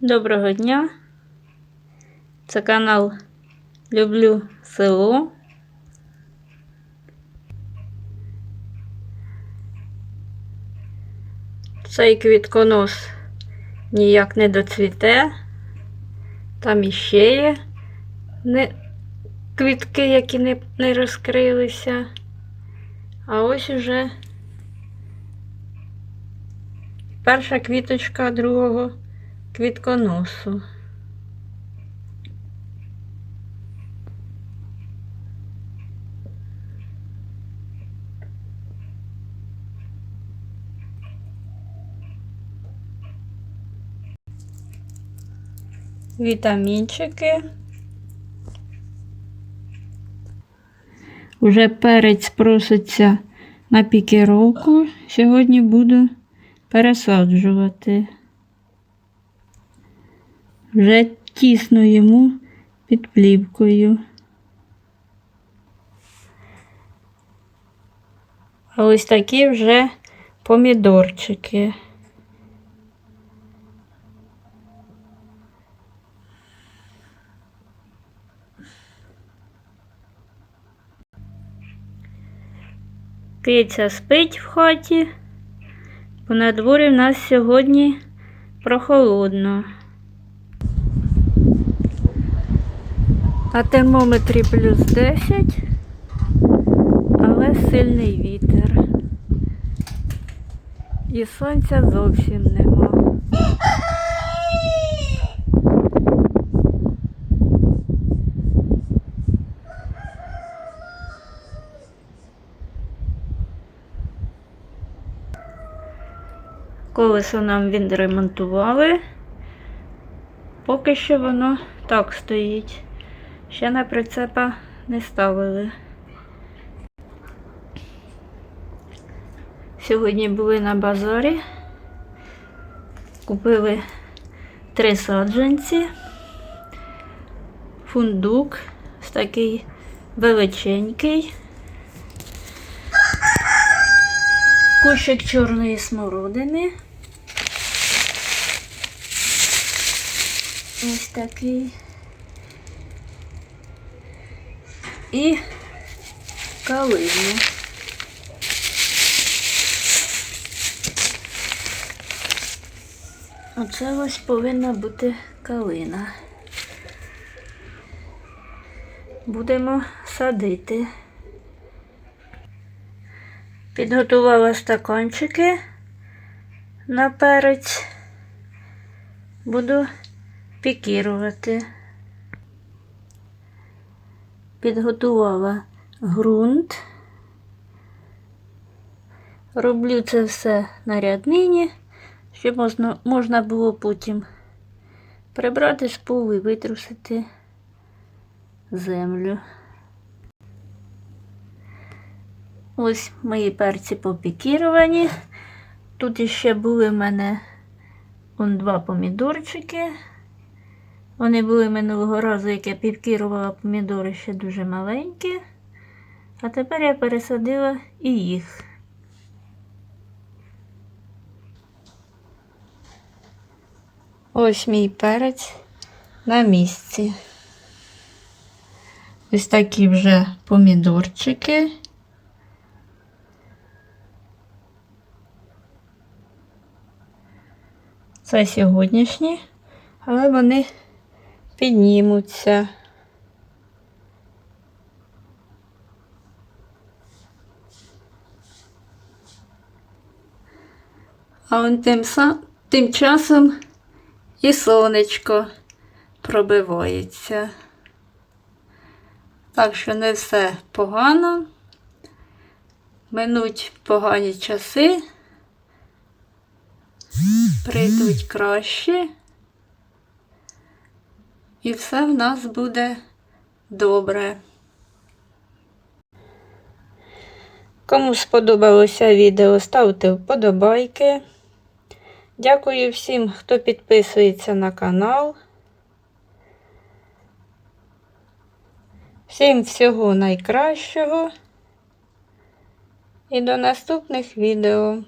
Доброго дня. Це канал Люблю село. Цей квітконос ніяк не доцвіте. Там іще є не... квітки, які не, не розкрилися. А ось уже перша квіточка другого квітконосу. Вітамінчики. Уже перець проситься на пікіровку. Сьогодні буду пересаджувати. Вже тісно йому під плівкою. А ось такі вже помідорчики. Киця спить в хаті, бо на дворі в нас сьогодні прохолодно. На термометрі плюс 10, але сильний вітер. І сонця зовсім нема. Колесо нам відремонтували. Поки що воно так стоїть. Ще на прицепа не ставили. Сьогодні були на базарі. Купили три саджанці, фундук такий величенький, кущик чорної смородини. Ось такий. І калину. Оце ось повинна бути калина. Будемо садити. Підготувала стаканчики на перець. Буду пікірувати. Підготувала ґрунт. Роблю це все на ряднині, щоб можна, можна було потім прибрати з полу і витрусити землю. Ось мої перці попікіровані. Тут іще були в мене он два помідорчики. Вони були минулого разу, як я пікірувала помідори ще дуже маленькі. А тепер я пересадила і їх. Ось мій перець на місці. Ось такі вже помідорчики. Це сьогоднішні, але вони піднімуться. А он тим, тим часом і сонечко пробивається. Так що не все погано. Минуть погані часи, прийдуть кращі. І все в нас буде добре. Кому сподобалося відео, ставте вподобайки. Дякую всім, хто підписується на канал. Всім всього найкращого і до наступних відео.